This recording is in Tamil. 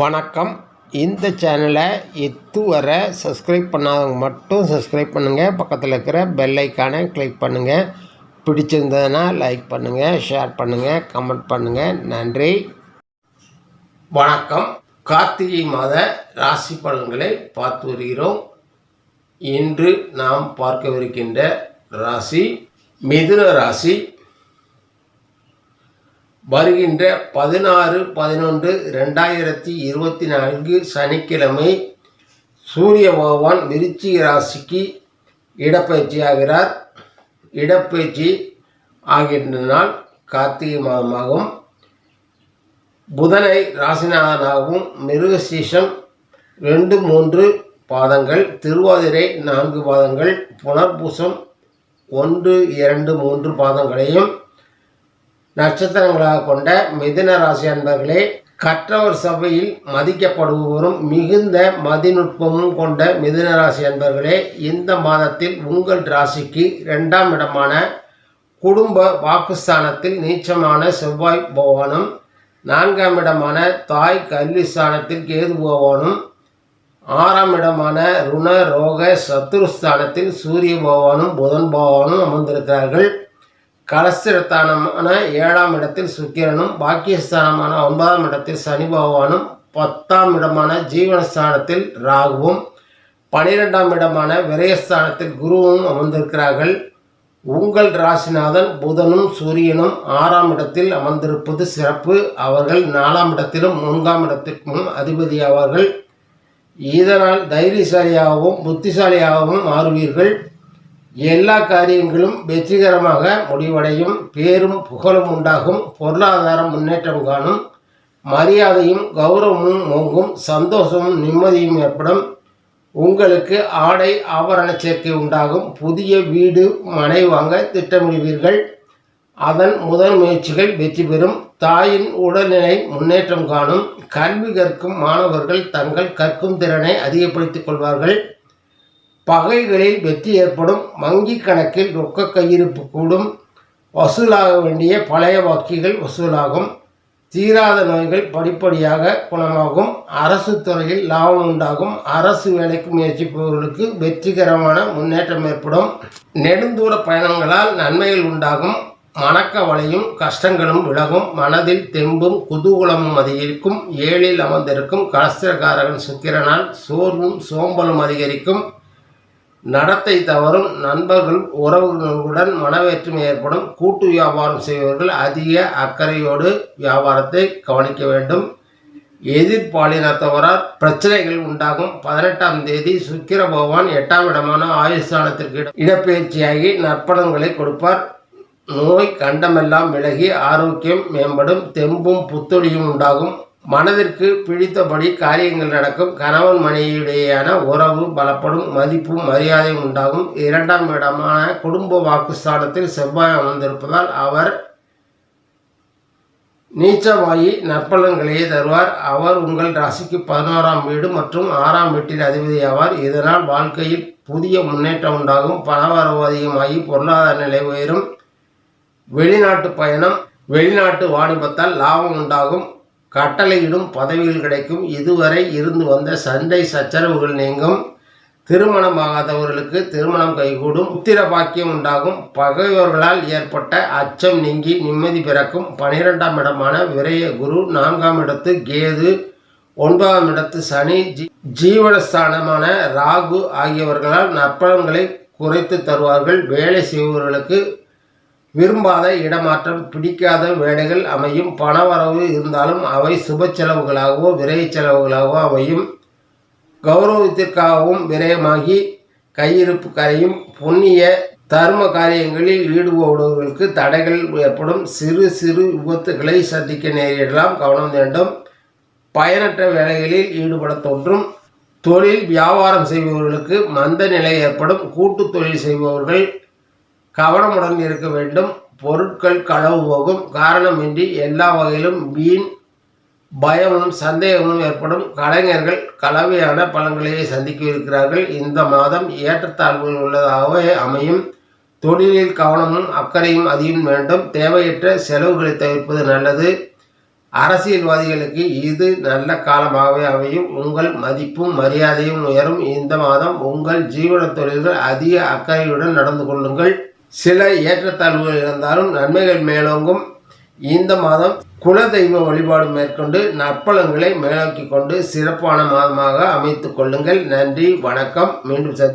வணக்கம். இந்த சேனலை வர சப்ஸ்கிரைப் பண்ணாதவங்க மட்டும் சப்ஸ்கிரைப் பண்ணுங்கள் பக்கத்தில் இருக்கிற பெல் ஐக்கானை கிளிக் பண்ணுங்கள் பிடிச்சிருந்ததுன்னா லைக் பண்ணுங்கள் ஷேர் பண்ணுங்கள் கமெண்ட் பண்ணுங்கள் நன்றி. வணக்கம். கார்த்திகை மாத ராசி பலன்களை பார்த்து வருகிறோம். இன்று நாம் பார்க்கவிருக்கின்ற ராசி மிதுன ராசி. வருகின்ற பதினாறு பதினொன்று ரெண்டாயிரத்தி இருபத்தி நான்கு சனிக்கிழமை சூரிய பகவான் விருச்சிக ராசிக்கு இடப்பயிற்சி ஆகிறார் இடப்பயிற்சி ஆகின்ற நாள் கார்த்திகை மாதமாகும். புதனை ராசிநாதனாகவும் மிருகசீஷம் ரெண்டு மூன்று பாதங்கள் திருவாதிரை நான்கு பாதங்கள் புனர்பூசம் ஒன்று இரண்டு மூன்று பாதங்களையும் நட்சத்திரங்களாக கொண்ட மிதுன ராசி அன்பர்களே கற்றவர் சபையில் மதிக்கப்படுபவரும் மிகுந்த மதிநுட்பமும் கொண்ட மிதுன ராசி அன்பர்களே இந்த மாதத்தில் உங்கள் ராசிக்கு இரண்டாம் இடமான குடும்ப வாக்குஸ்தானத்தில் நீச்சமான செவ்வாய் பகவானும் நான்காம் இடமான தாய் கல்வி ஸ்தானத்தில் கேது பகவானும் ஆறாம் இடமான ருண ரோக சத்துருஸ்தானத்தில் சூரிய பகவானும் புதன் பகவானும் அமர்ந்திருக்கிறார்கள். கலஸ்திரஸ்தானமான ஏழாம் இடத்தில் சுக்கிரனும் பாக்கியஸ்தானமான ஒன்பதாம் இடத்தில் சனி பகவானும் பத்தாம் இடமான ஜீவனஸ்தானத்தில் ராகுவும் பனிரெண்டாம் இடமான விரயஸ்தானத்தில் குருவும் அமர்ந்திருக்கிறார்கள். உங்கள் ராசிநாதன் புதனும் சூரியனும் ஆறாம் இடத்தில் அமர்ந்திருப்பது சிறப்பு. அவர்கள் நாலாம் இடத்திலும் மூன்றாம் இடத்திற்கும் அதிபதியாவார்கள். இதனால் தைரியசாலியாகவும் புத்திசாலியாகவும் மாறுவீர்கள். எல்லா காரியங்களும் வெற்றிகரமாக முடிவடையும். பேரும் புகழும் உண்டாகும். பொருளாதாரம் முன்னேற்றம் காணும். மரியாதையும் கௌரவமும் ஓங்கும். சந்தோஷமும் நிம்மதியும் ஏற்படும். உங்களுக்கு ஆடை ஆபரண சேர்க்கை உண்டாகும். புதிய வீடு மனை வாங்க திட்டமிடுவீர்கள். அதன் முதல் முயற்சிகள் வெற்றி பெறும். தாயின் உடல்நிலை முன்னேற்றம் காணும். கல்வி கற்கும் மாணவர்கள் தங்கள் கற்கும் திறனை அதிகப்படுத்திக் கொள்வார்கள். பகைகளில் வெற்றி ஏற்படும் வங்கி கணக்கில் ரொக்க கையிருப்பு கூடும் வசூலாக வேண்டிய பழைய வக்கிகள் வசூலாகும் தீராத நோய்கள் படிப்படியாக குணமாகும் அரசு துறையில் லாபம் உண்டாகும் அரசு வேலைக்கு முயற்சிப்பவர்களுக்கு வெற்றிகரமான முன்னேற்றம் ஏற்படும். நெடுந்தூர பயணங்களால் நன்மைகள் உண்டாகும் மணக்கவலையும் கஷ்டங்களும் விலகும் மனதில் தெம்பும் குதூகலமும் அதிகரிக்கும் ஏழில் அமர்ந்திருக்கும் கலஸ்திரகாரகன் சுக்கிரனால் சோர்வும் சோம்பலும் அதிகரிக்கும். நடத்தை தவறும் நண்பர்கள் உறவுகளுடன் மனவேற்றுமை ஏற்படும். கூட்டு வியாபாரம் செய்பவர்கள் அதிக அக்கறையோடு வியாபாரத்தை கவனிக்க வேண்டும். எதிர்பாலினத்தவரால் பிரச்சனைகள் உண்டாகும். பதினெட்டாம் தேதி சுக்கிர பகவான் எட்டாம் இடமான ஆயுஸ்தானத்திற்கு இடப்பெயர்ச்சியாகி நற்பலன்களை கொடுப்பார். நோய் கண்டமெல்லாம் விலகி ஆரோக்கியம் மேம்படும். தெம்பும் புத்தொழியும் உண்டாகும். மனதிற்கு பிடித்தபடி காரியங்கள் நடக்கும். கணவன் மனைவியிடையேயான உறவு பலப்படும் மதிப்பும் மரியாதையும் உண்டாகும். இரண்டாம் இடமான குடும்ப வாக்குஸ்தானத்தில் செவ்வாய் அமர்ந்திருப்பதால் அவர் நீச்சவாயி நற்பலன்களையே தருவார். அவர் உங்கள் ராசிக்கு பதினோராம் வீடு மற்றும் ஆறாம் வீட்டில் அதிபதியாவார். இதனால் வாழ்க்கையில் புதிய முன்னேற்றம் உண்டாகும். பணவரவு அதிகமாகி பொருளாதார நிலை உயரும். வெளிநாட்டு பயணம் வெளிநாட்டு வாணிபத்தால் லாபம் உண்டாகும். கட்டளையிடும் பதவிகள் கிடைக்கும். இதுவரை இருந்து வந்த சண்டை சச்சரவுகள் நீங்கும். திருமணமாகாதவர்களுக்கு திருமணம் கைகூடும். உத்திர பாக்கியம் உண்டாகும். பகைவர்களால் ஏற்பட்ட அச்சம் நீங்கி நிம்மதி பிறக்கும். பனிரெண்டாம் இடமான விரைய குரு நான்காம் இடத்து கேது ஒன்பதாம் இடத்து சனி ஜீ ஜீவனஸ்தானமான ராகு ஆகியவர்களால் நற்பலன்களை குறைத்து தருவார்கள். வேலை செய்பவர்களுக்கு விரும்பாத இடமாற்றம் பிடிக்காத வேலைகள் அமையும் பணவரவு இருந்தாலும் அவை சுப செலவுகளாகவோ விரைய செலவுகளாகவோ அமையும். கௌரவத்திற்காகவும் விரயமாகி கையிருப்பு கரையும் புண்ணிய தர்ம காரியங்களில் ஈடுபடுபவர்களுக்கு தடைகள் ஏற்படும். சிறு சிறு விபத்துகளை சந்திக்க நேரிடலாம். கவனம் வேண்டும். பயனற்ற வேலைகளில் ஈடுபட தோன்றும். தொழில் வியாபாரம் செய்பவர்களுக்கு மந்த நிலை ஏற்படும். கூட்டு தொழில் செய்பவர்கள் கவனமுடன் இருக்க வேண்டும். பொருட்கள் களவு போகும். காரணமின்றி எல்லா வகையிலும் வீண் பயமும் சந்தேகமும் ஏற்படும். கலைஞர்கள் கலவையான பலன்களையே சந்திக்க இருக்கிறார்கள் இந்த மாதம் ஏற்றத்தாழ்வுகள் உள்ளதாகவே அமையும். தொழிலில் கவனமும் அக்கறையும் அதிகம் வேண்டும். தேவையற்ற செலவுகளை தவிர்ப்பது நல்லது. அரசியல்வாதிகளுக்கு இது நல்ல காலமாகவே அமையும். உங்கள் மதிப்பும் மரியாதையும் உயரும். இந்த மாதம் உங்கள் ஜீவன தொழில்கள் அதிக அக்கறையுடன் நடந்து கொள்ளுங்கள். சில ஏற்றத்தாழ்வுகள் இருந்தாலும் நன்மைகள் மேலோங்கும். இந்த மாதம் குலதெய்வ வழிபாடு மேற்கொண்டு நற்பலங்களை மேலோக்கி கொண்டு சிறப்பான மாதமாக அமைத்து கொள்ளுங்கள். நன்றி வணக்கம். மீண்டும்